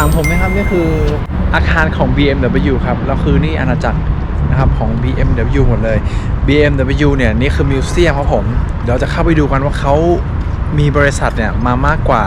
ลังผมนะครับนี่คืออาคารของ BMW ครับแล้วคือนี่อาณาจักรนะครับของ BMW หมดเลย BMW เนี่ยนี่คือมิวเซียมครับผมเดี๋ยวจะเข้าไปดูกันว่าเขามีบริษัทเนี่ยมามากกว่า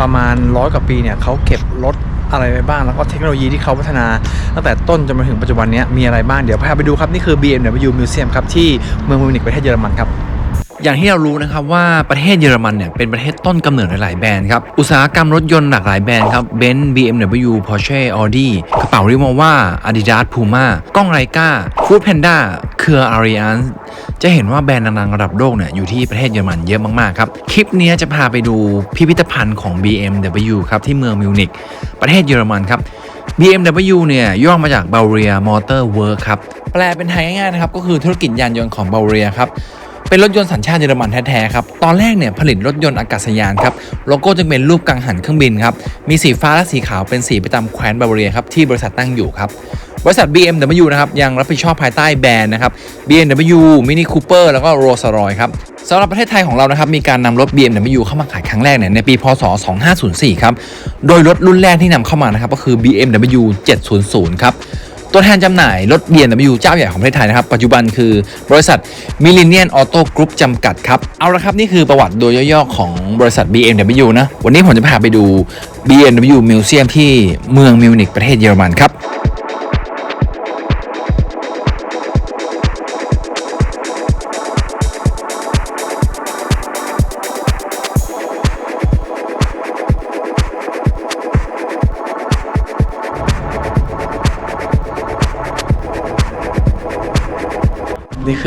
ประมาณร้อยกว่าปีเนี่ยเขาเก็บรถอะไรไปบ้าง แล้วก็เทคโนโลยีที่เขาพัฒนา ตั้งแต่ต้นจนมาถึงปัจจุบันนี้มีอะไรบ้าง เดี๋ยวพาไปดูครับ นี่คือ BMW Museum ครับ ที่เมืองมิวนิกประเทศเยอรมันครับ อย่างที่เรารู้นะครับว่าประเทศเยอรมันเนี่ยเป็นประเทศต้นกำเนิดหลายๆแบรนด์ครับอุตสาหกรรมรถยนต์หลากหลายแบรนด์ครับเบนซ์ BMW Porsche Audi กระเป๋าริโมว่า Adidas Puma กล้องไรกา Food Panda เครือ Ariane จะเห็นว่าแบรนด์ดังๆระดับโลกเนี่ยอยู่ที่ประเทศเยอรมันเยอะมากๆครับ คลิปนี้จะพาไปดูพิพิธภัณฑ์ของ BMW ครับที่เมืองมิวนิกประเทศเยอรมันครับ BMW เนี่ยย่อมาจาก Bavaria Motor Work ครับ แปลเป็นไทยง่ายๆนะครับ ก็คือธุรกิจยานยนต์ของ Bavaria ครับ เป็นรถยนต์สัญชาติเยอรมันแท้ๆครับ ตอนแรกเนี่ยผลิตรถยนต์อากาศยานครับ โลโก้จึงเป็นรูปกังหันเครื่องบินครับ มีสีฟ้าและสีขาวเป็นสีประจำแคว้นบาวาเรียครับที่บริษัทตั้งอยู่ครับ บริษัท BMW นะครับยังรับผิดชอบภายใต้แบรนด์นะครับ BMW Mini Cooper แล้วก็ Rolls-Royce ครับสำหรับประเทศไทยของเรานะครับมีการนำรถ BMW เข้ามาขายครั้งแรกเนี่ยในปีพศ 2504 ครับ โดยรถรุ่นแรกที่นำเข้ามานะครับก็คือ BMW 700 ครับ ตัวแทนจำหน่ายรถ BMW เจ้าใหญ่ของประเทศไทยนะครับ ปัจจุบันคือบริษัท m i l l e n n i a m Auto Group จำกัดครับ เอาละครับ นี่คือประวัติโดยย่อๆของบริษัท BMW นะ วันนี้ผมจะพาไปดู BMW Museum ที่เมืองมิวนิกประเทศเยอรมันครับ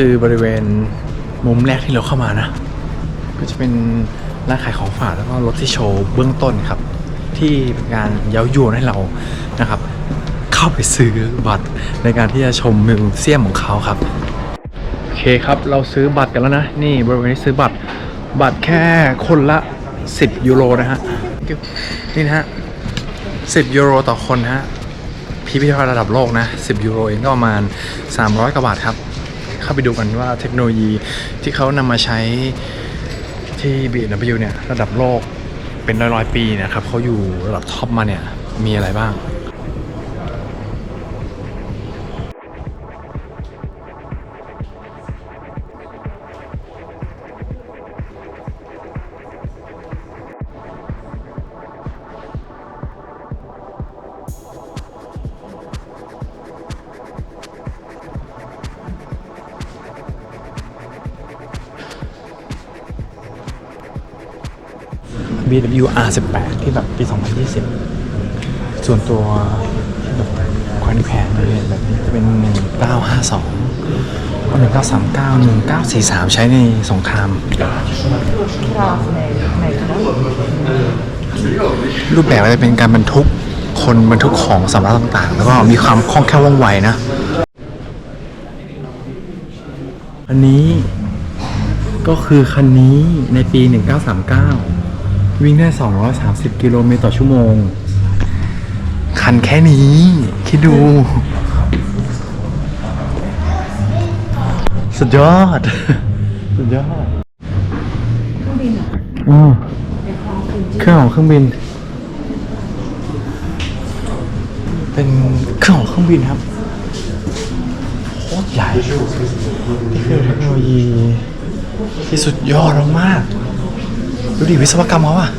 คือบริเวณมุมแรกที่เราเข้ามานะ ก็จะเป็นร้านขายของฝากแล้วก็รถที่โชว์เบื้องต้นครับ ที่เป็นการเย้ายวนให้เรานะครับ เข้าไปซื้อบัตรในการที่จะชมมิวเซียมของเขาครับโอเคครับเราซื้อบัตรกันแล้วนะ นี่บริเวณนี้ซื้อบัตรบัตรแค่คนละ 10 ยูโรนะฮะนี่นะฮะ10 ยูโรต่อคนนะฮะพิพิธภัณฑ์ระดับโลกนะ 10 ยูโรเองก็ประมาณ 300 กว่าบาทครับ เข้าไปดูกันว่าเทคโนโลยีที่เขานำมาใช้ที่ BMW เนี่ยระดับโลกเป็นร้อยๆปีนะครับเขาอยู่ระดับท็อปมาเนี่ยมีอะไรบ้าง BMW R18 ที่แบบปี 2020 ส่วนตัวแบบควายแพงเลยแบบนี้จะเป็น 1952ก็1939 1943 ใช้ในสงคราม รูปแบบมันจะเป็นการบรรทุกคนบรรทุกของสำรับต่างๆ แล้วก็มีความคล่องแคล่วว่องไวนะ อันนี้ก็คือคันนี้ในปี 1939 วิ่งได้ 230 กิโลเมตรต่อชั่วโมง คันแค่นี้ คิดดู สุดยอด สุดยอดอืมเครื่องของเครื่องบิน เป็นเครื่องของเครื่องบินครับโคตรใหญ่นี่คือเทคโนโลยีที่สุดยอดมากๆ ดูดิวิศวกรรมเขาอะ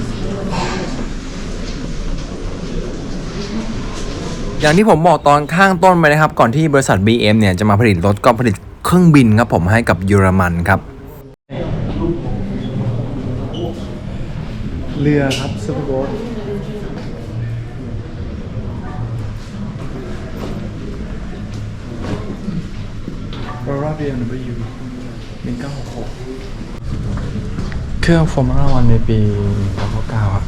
อย่างที่ผมบอกตอนข้างต้นไปนะครับ ก่อนที่บริษัท BM เนี่ยจะมาผลิตรถก็ผลิตเครื่องบินครับผมให้กับเยอรมันครับ เรือครับซูเปอร์โบ๊ทรอร่าบีเอ็มดับเบิลยูหนึ่งเก้าหกหก เครื่องฟอร์มูล่าวันในปี1999อะ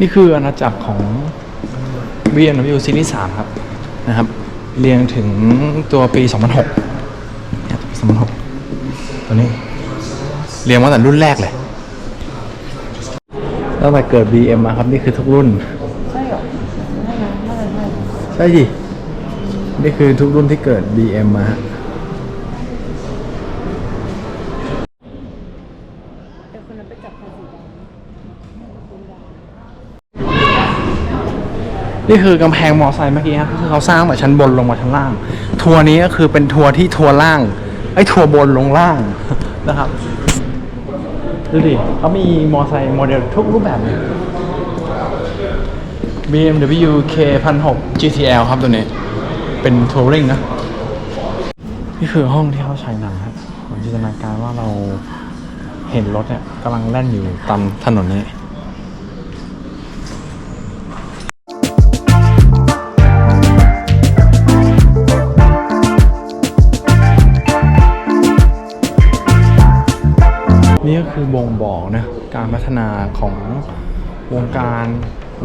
นี่คืออาณาจักรของ BMW Series 3ครับนะครับ เรียงถึงตัวปี 2006เนี่ย2006 ตัวนี้ เรียงมาแต่รุ่นแรกเลย ตั้งแต่เกิด BM มาครับ นี่คือทุกรุ่น ใช่เหรอใช่ไหมน่าจะใช่ใช่ดินี่คือทุกรุ่นที่เกิด BM มาฮะนี่คือกำแพงมอไซค์เมื่อกี้ครับคือเขาสร้างแบบชั้นบนลงมาชั้นล่าง ทัวร์นี้ก็คือเป็นทัวร์ที่ทัวร์ล่างไอ้ยทัวร์บนลงล่างนะครับ ดูดิเขามีมอไซค์โมเดลทุกรูปแบบเลย BMW K 1 6 GTL ครับตัวนี้ เป็นทัวริงนะ นี่คือห้องที่เขาใช้หนังครับผมจินตนาการว่าเราเห็นรถเนี่ยกำลังแล่นอยู่ตามถนนนี้ นี่ก็คือบ่งบอกนะการพัฒนาของวงการ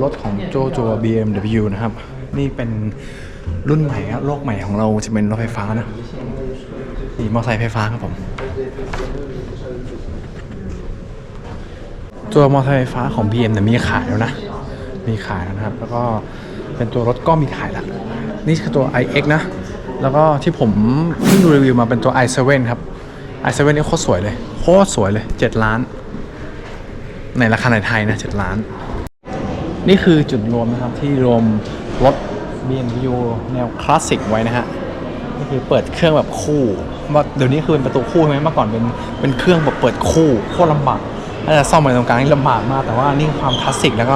รถของโจโจ BMW นะครับ นี่เป็นรุ่นใหม่ครับโลกใหม่ของเราจะเป็นรถไฟฟ้านะนี่มอเตอร์ไซค์ไฟฟ้าครับผม ตัวมอเตอร์ไซค์ไฟฟ้าของ BM เนี่ยมีขายแล้วนะ มีขายนะครับ แล้วก็เป็นตัวรถก็มีขายแล้วนี่คือตัว iX นะ แล้วก็ที่ผมเพิ่งดูรีวิวมาเป็นตัว i7 ครับ i7 นี่โคตรสวยเลย โคตรสวยเลย7ล้าน ในราคาในไทยนะ7ล้าน นี่คือจุดรวมนะครับที่รวมรถ BMW แนวคลาสสิกไว้นะฮะนี่คือเปิดเครื่องแบบคู่ว่าเดี๋ยวนี้คือเป็นประตูคู่ใช่ไหมเมื่อก่อนเป็นเป็นเครื่องแบบเปิดคู่โคตรลำบากถ้าจะซ่อมอะไรตรงกลางนี่ลำบากมาก แต่ว่านี่คือความคลาสสิกแล้วก็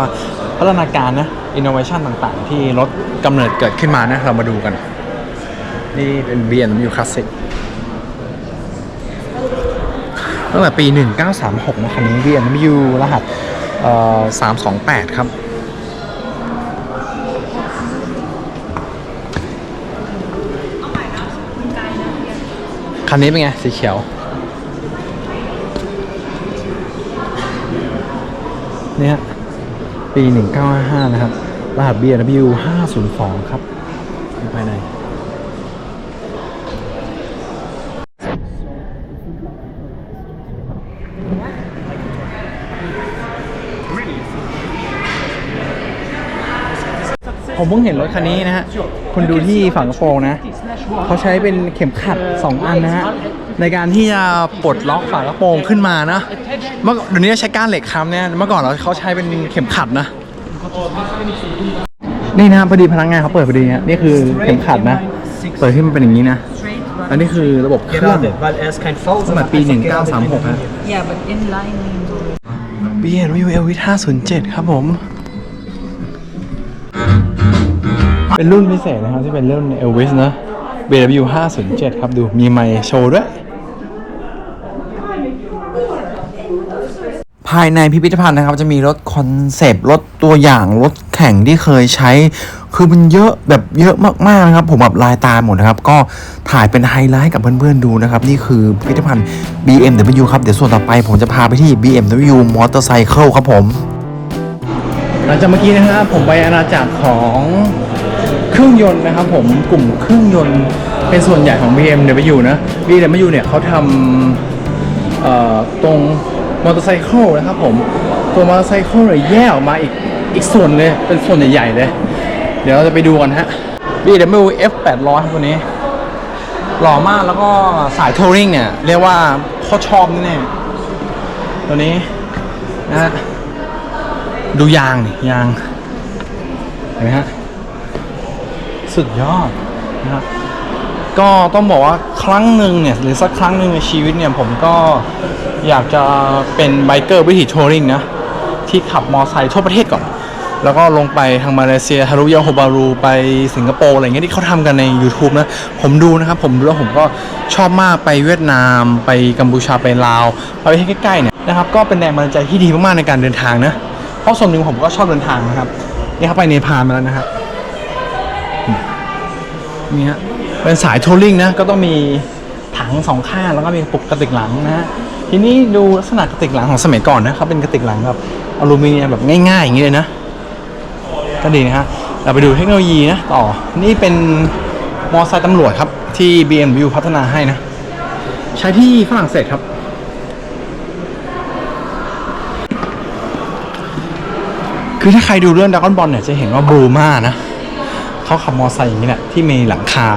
พัฒนาการนะอินโนเวชันต่างๆ ที่รถกำเนิดเกิดขึ้นมานะเรามาดูกัน นี่เป็น BMW คลาสสิก ตั้งแต่ปี 1936นะคันนี้ BMW รหัสเอ่อ328 ครับคันนี้เป็นไง สีเขียว เนี่ยปี 1955 นะครับ รหัส BMW 502 ครับดูภายใน ผมเพิ่งเห็นรถคันนี้นะฮะ คุณดูที่ฝั่งกระโปรงนะ เขาใช้เป็นเข็มขัด 2 อันนะฮะ ในการที่จะปลดล็อกฝากระโปรงขึ้นมานะ เมื่อเดี๋ยวนี้ใช้ก้านเหล็กค้ำเนี่ย เมื่อก่อนเราเขาใช้เป็นเข็มขัดนะ นี่นะพอดีพนักงานเขาเปิดพอดีเนี่ยนี่คือเข็มขัดนะ เปิดขึ้นมาเป็นอย่างนี้นะ อันนี้คือระบบเครื่อง weil er ist kein V, สมัยปี 1936นะ Yeah, but inline means BMW Elvis 507 ครับผม เป็นรุ่นพิเศษนะครับ ที่เป็นรุ่น Elvis นะ BMW 507 ครับดูมีไมค์โชว์ด้วย ภายในพิพิธภัณฑ์นะครับ จะมีรถคอนเซปต์รถตัวอย่างรถแข่งที่เคยใช้ คือมันเยอะแบบเยอะมากๆนะครับ ผมแบบลายตาหมดนะครับ ก็ถ่ายเป็นไฮไลท์กับเพื่อนๆดูนะครับ นี่คือพิพิธภัณฑ์ BMW ครับ เดี๋ยวส่วนต่อไปผมจะพาไปที่ BMW Motorcycle ครับผม หลังจากเมื่อกี้นะครับผมไปอาณาจักรของ เครื่องยนต์นะครับผมกลุ่มเครื่องยนต์เป็นส่วนใหญ่ของ BMW นะ BMW เนี่ยเขาทำตรงมอเตอร์ไซค์นะครับผมตัวมอเตอร์ไซค์เนี่ยแยกออกมาอีกอีกส่วนเลย เป็นส่วนใหญ่ๆเลย เดี๋ยวเราจะไปดูกันฮะ BMW F800 ครับตัวนี้หล่อมากแล้วก็สายทัวริงเนี่ย เรียกว่าโคตรชอบแน่ๆตัวนี้นะฮะดูยางนี่ยางเห็นไหมฮะ สุดยอดนะครับก็ต้องบอกว่าครั้งหนึ่งเนี่ยหรือสักครั้งหนึ่งในชีวิตเนี่ยผมก็อยากจะเป็นไบเกอร์วิถีทัวริงนะที่ขับมอไซค์ทั่วประเทศก่อน แล้วก็ลงไปทางมาเลเซียฮารุยาโฮบารูไปสิงคโปร์อะไรเงี้ยที่เขาทำกันใน YouTube นะ ผมดูนะครับ ผมดูแล้วผมก็ชอบมากไปเวียดนาม ไปกัมพูชาไปลาว ไปประเทศใกล้ๆเนี่ยนะครับก็เป็นแรงบันดาลใจที่ดีมากๆในการเดินทางนะเพราะส่วนหนึ่งผมก็ชอบเดินทางนะครับนี่ครับไปเนปาลมาแล้วนะครับ นี่ฮะเป็นสายทัวริงนะก็ต้องมีถังสองข้างแล้วก็มีปุกกระติกหลังนะฮะทีนี้ดูลักษณะกระติกหลังของสมัยก่อนนะเขาเป็นกระติกหลังแบบอลูมิเนียมแบบง่ายๆอย่างนี้เลยนะก็ดีนะฮะเราไปดูเทคโนโลยีนะต่อนี่เป็นมอเตอร์ไซค์ตำรวจครับที่ BMW พัฒนาให้นะ ใช้ที่ฝรั่งเศสครับคือถ้าใครดูเรื่องด r a ก้อนบอลเนี่ยจะเห็นว่าบรูมานะ เขาขับมอไซค์อย่างนี้แหละที่มีหลังคา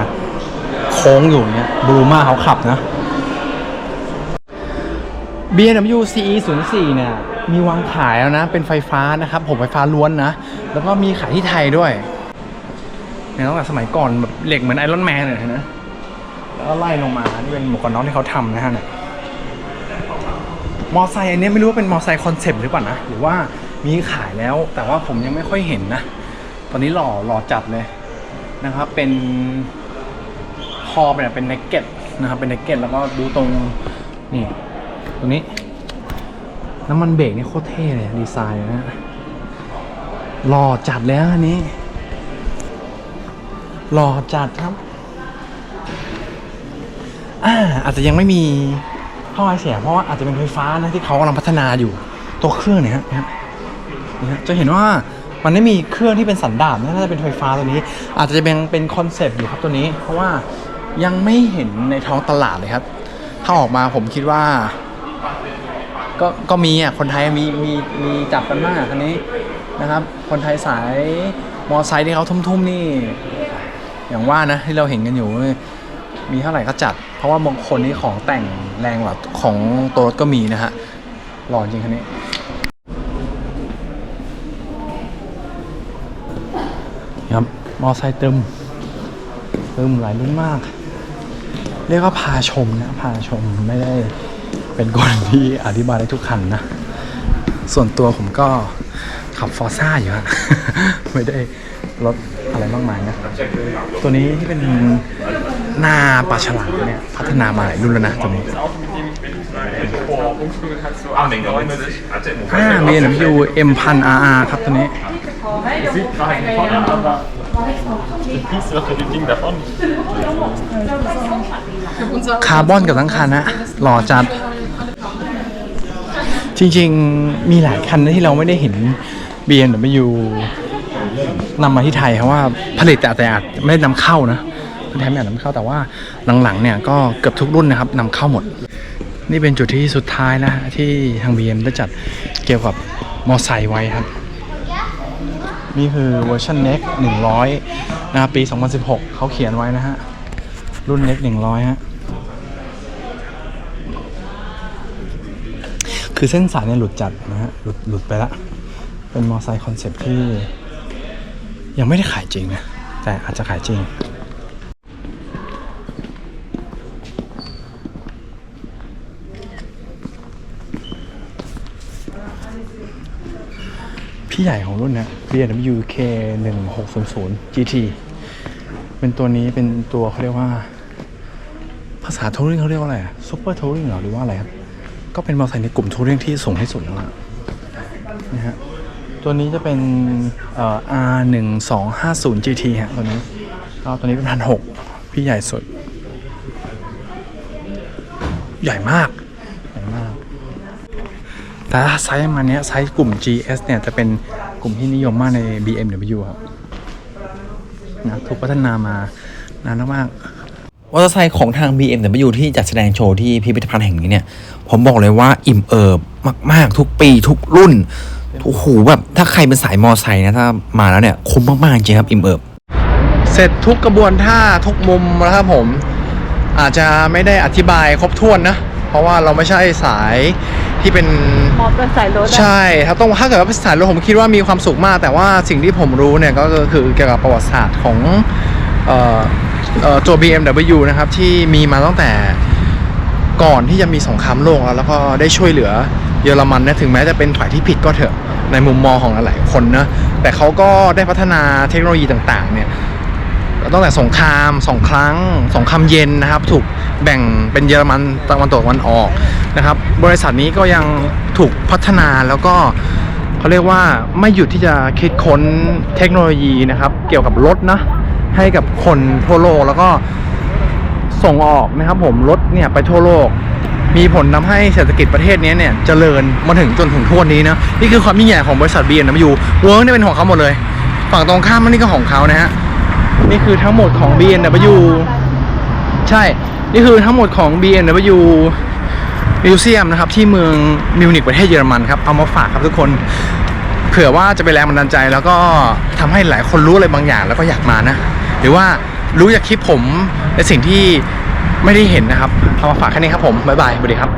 โค้งอยู่เงี้ยบรูมาเขาขับนะ BMW CE 0 4เนี่ยมีวางขายแล้วนะ เป็นไฟฟ้านะครับ ผมไฟฟ้าล้วนนะ แล้วก็มีขายที่ไทยด้วยเนี่ยตั้งแต่สมัยก่อนแบบเหล็กเหมือนไอรอนแมนเลยนะ แล้วก็ไล่ลงมา นี่เป็นหมวกกันน็อกที่เขาทำนะฮะเนี่ยมอไซค์อันนี้ไม่รู้ว่าเป็นมอไซค์คอนเซปต์หรือเปล่านะ หรือว่ามีขายแล้วแต่ว่าผมยังไม่ค่อยเห็นนะ ตอนนี้หล่อหล่อจัดเลย นะครับ เป็นคอเป็นเป็นเนกเก็ตนะครับ เป็นเนกเก็ตแล้วก็ดูตรงนี่ตรงนี้ น้ำมันเบรกนี่โคตรเท่เลยดีไซน์นะฮะหล่อจัดแล้วอันนี้หล่อจัดครับอาอาจจะยังไม่มีท่อไอเสียเพราะว่าอาจจะเป็นไฟฟ้านะที่เขากำลังพัฒนาอยู่ ตัวเครื่องเนี่ยฮะนี่ยฮะเนี่ยฮะจะเห็นว่า มันไม่มีเครื่องที่เป็นสันดาปนะน่าจะเป็นไฟฟ้าตัวนี้ อาจจะเป็นเป็นคอนเซปต์อยู่ครับตัวนี้ เพราะว่ายังไม่เห็นในท้องตลาดเลยครับ ถ้าออกมาผมคิดว่า ก็ก็มีอะคนไทยมีมีมีจับกันมากคันนี้นะครับ คนไทยสายมอไซค์ที่เขาทุ่มๆนี่ อย่างว่านะที่เราเห็นกันอยู่มีเท่าไหร่ก็จัด เพราะว่าบางคนนี่ของแต่งแรงกว่าของตัวรถก็มีนะฮะหล่อจริงคันนี้ ครับมอไซค์เติมเติมหลายรุ่นมาก เรียกว่าพาชมนะพาชมไม่ได้เป็นคนที่อธิบายได้ทุกคันนะ ส่วนตัวผมก็ขับฟอร์ซ่าอยู่ฮะไม่ได้รถอะไรมากมายนะ ตัวนี้ที่เป็นหน้าปลาฉลามเนี่ย พัฒนามาหลายรุ่นแล้วนะตัวนี้อ่า BMW M 1 0 0 RR ครับตัวนี้ คาร์บอนกับทั้งคันนะหล่อจัด จริงๆ มีหลายคันนะที่เราไม่ได้เห็น BMW นำมาที่ไทยเพราะว่าผลิตแต่แต่อาจไม่ได้นำเข้านะคนไทยไม่อาจนำเข้าแต่ว่าหลังๆเนี่ยก็เกือบทุกรุ่นนะครับนำเข้าหมด นี่เป็นจุดที่สุดท้ายนะที่ทาง BM ได้จัดเกี่ยวกับมอไซค์ไว้ครับ นี่คือเวอร์ชัน NEX 100นะปี 2016 เขาเขียนไว้นะฮะ รุ่น NEX 100 ฮะ คือเส้นสายเนี่ยหลุดจัดนะฮะ หลุดหลุดไปละ เป็นมอไซค์คอนเซ็ปต์ที่ ยังไม่ได้ขายจริงนะ แต่อาจจะขายจริงพี่ใหญ่ของรุ่นเนี้ย BMW K 1 6 0 0 GT เป็นตัวนี้เป็นตัวเขาเรียกว่า ภาษาทัวริงเขาเรียกว่าอะไรซูเปอร์ทัวริงหรอหรือว่าอะไรครับ ก็เป็นมอเตอร์ไซค์ในกลุ่มทัวริงที่สูงที่สุดแล้วอะนะฮะตัวนี้จะเป็นเอ่อ R 1 2 5 0 GT ฮะตัวนี้ก็ตัวนี้เป็นพันหกพี่ใหญ่สุด ใหญ่มาก แต่ถ้าไซส์ประมาณเนี้ยไซส์กลุ่ม GS เนี่ยจะเป็นกลุ่มที่นิยมมากใน BMW ครับนะถูกพัฒนามานานมากมอเตอร์ไซค์ของทาง BMW ที่จัดแสดงโชว์ที่พิพิธภัณฑ์แห่งนี้เนี่ย ผมบอกเลยว่าอิ่มเอิบมากๆ ทุกปีทุกรุ่นโอ้โหแบบถ้าใครเป็นสายมอไซค์นะ ถ้ามาแล้วเนี่ยคุ้มมาก ๆ จริงครับ อิ่มเอิบ เสร็จทุกกระบวนท่าทุกมุมแล้วครับผม อาจจะไม่ได้อธิบายครบถ้วนนะ เพราะว่าเราไม่ใช่สายที่เป็นมอเตอร์ไซค์รถอะใช่ถ้าต้องถ้าเกิดว่าเป็นสายรถผมคิดว่ามีความสุขมาก แต่ว่าสิ่งที่ผมรู้เนี่ยก็คือเกี่ยวกับประวัติศาสตร์ของเอ่อเอ่อตัว BMW นะครับที่มีมาตั้งแต่ก่อนที่จะมีสงครามโลกแล้วแล้วก็ได้ช่วยเหลือเยอรมันนะถึงแม้จะเป็นฝ่ายที่ผิดก็เถอะในมุมมองของหลายๆคนนะแต่เขาก็ได้พัฒนาเทคโนโลยีต่างๆเนี่ย ตั้งแต่สงครามสองครั้งสงครามเย็นนะครับ ถูกแบ่งเป็นเยอรมันตะวันตกตะวันออกนะครับ บริษัทนี้ก็ยังถูกพัฒนาแล้วก็เขาเรียกว่าไม่หยุดที่จะคิดค้นเทคโนโลยีนะครับ เกี่ยวกับรถนะให้กับคนทั่วโลกแล้วก็ส่งออกนะครับ ผมรถเนี่ยไปทั่วโลก มีผลทำให้เศรษฐกิจประเทศนี้เนี่ยเจริญมาถึงจนถึงทุกวันนี้นะนี่คือความยิ่งใหญ่ของบริษัท BMW เวิร์กเนี่ยเป็นของเขาหมดเลย ฝั่งตรงข้ามนี่ก็ของเขานะฮะ นี่คือทั้งหมดของ BMW ใช่ นี่คือทั้งหมดของ BMW Museum นะครับที่เมืองมิวนิกประเทศเยอรมันครับเอามาฝากครับทุกคนเผื่อว่าจะเป็นแรงบันดาลใจ แล้วก็ทำให้หลายคนรู้อะไรบางอย่างแล้วก็อยากมานะ หรือว่ารู้จากคลิปผมในสิ่งที่ไม่ได้เห็นนะครับเอามาฝากแค่นี้ครับผมบ๊ายบายสวัสดีครับ